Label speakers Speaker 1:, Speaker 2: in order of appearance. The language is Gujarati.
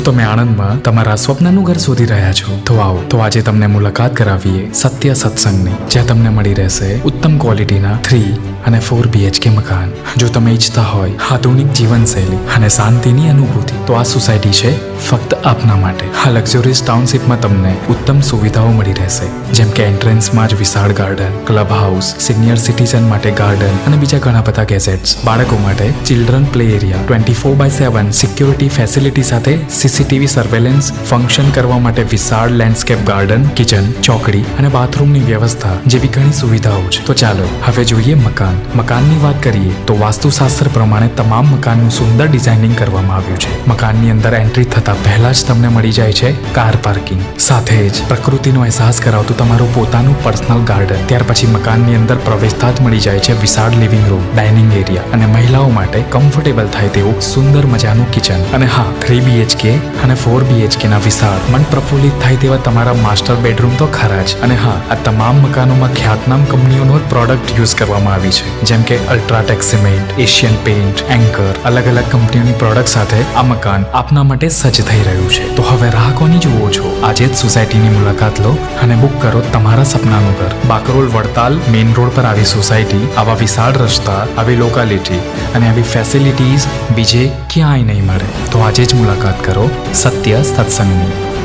Speaker 1: શું તમે આણંદમાં તમારા સ્વપ્નનું ઘર શોધી રહ્યા છો? તો આવો, તો આજે તમને મુલાકાત કરાવીએ સત્ય સત્સંગની, જ્યાં તમને મળી રહેશે ઉત્તમ ક્વોલિટીના થ્રી અને ફોર બીએચકે મકાન. જો તમે ઈચ્છતા હોય આધુનિક જીવનશૈલી અને શાંતિની અનુભૂતિ, તો આ સોસાયટી છે ફક્ત આપના માટે. આ લક્ઝુરિયસ ટાઉનશીપમાં તમને ઉત્તમ સુવિધાઓ મળી રહેશે. જેમ કે એન્ટ્રન્સમાં જ વિશાળ garden club house senior citizen માટે ગાર્ડન અને બીજા ઘણા બધા ગેજેટ્સ બાળકો માટે children play area, twenty four by seven security facility સાથે સીસીટીવી સર્વેલન્સ ફંક્શન કરવા માટે વિશાળ લેન્ડસ્કેપ ગાર્ડન કિચન ચોકડી અને બાથરૂમની વ્યવસ્થા જેવી ઘણી સુવિધાઓ છે. તો ચાલો, હવે જોઈએ મકાન. મકાનની વાત કરીએ તો વાસ્તુશાસ્ત્ર પ્રમાણે તમામ મકાનનું સુંદર ડિઝાઇનિંગ કરવામાં આવ્યું છે. મકાનની અંદર એન્ટ્રી થતા પહેલા જ તમને મળી જાય છે કાર પાર્કિંગ. સાથે જ પ્રકૃતિનો અહેસાસ કરાવતું તમારું પોતાનું પર્સનલ ગાર્ડન. ત્યાર પછી મકાનની અંદર પ્રવેશતા જ મળી જાય છે વિશાળ લિવિંગ રૂમ, ડાઇનિંગ એરિયા અને મહિલાઓ માટે કમ્ફર્ટેબલ થાય તેવું સુંદર મજાનું કિચન. અને હા, થ્રી બીએચકે અને ફોર બીએચકે ના વિશાળ મન પ્રફુલ્લિત થાય તેવા તમારા માસ્ટર બેડરૂમ તો ખરા જ. અને હા, આ તમામ મકાનોમાં ખ્યાતનામ કંપનીઓનો પ્રોડક્ટ યુઝ કરવામાં આવી છે. જેમ કે UltraTech cement Asian paint Anchor અલગ અલગ કંપનીઓની પ્રોડક્ટ સાથે આ મકાન આપના માટે સજ્જ થઈ રહ્યું છે. તો હવે રાહ કોની જુઓ છો? આજે જ સોસાયટીની મુલાકાત લો અને બુક કરો તમારા સપનાનું ઘર. બાકરોલ વડતાલ, મેઇન રોડ પર આવી સોસાયટી, આવા વિશાળ રસ્તા, આવી લોકાલિટી અને આવી ફેસિલિટીઝ બીજે ક્યાંય નહીં મળે. તો આજે જ મુલાકાત કરો સત્ય સત્સંગની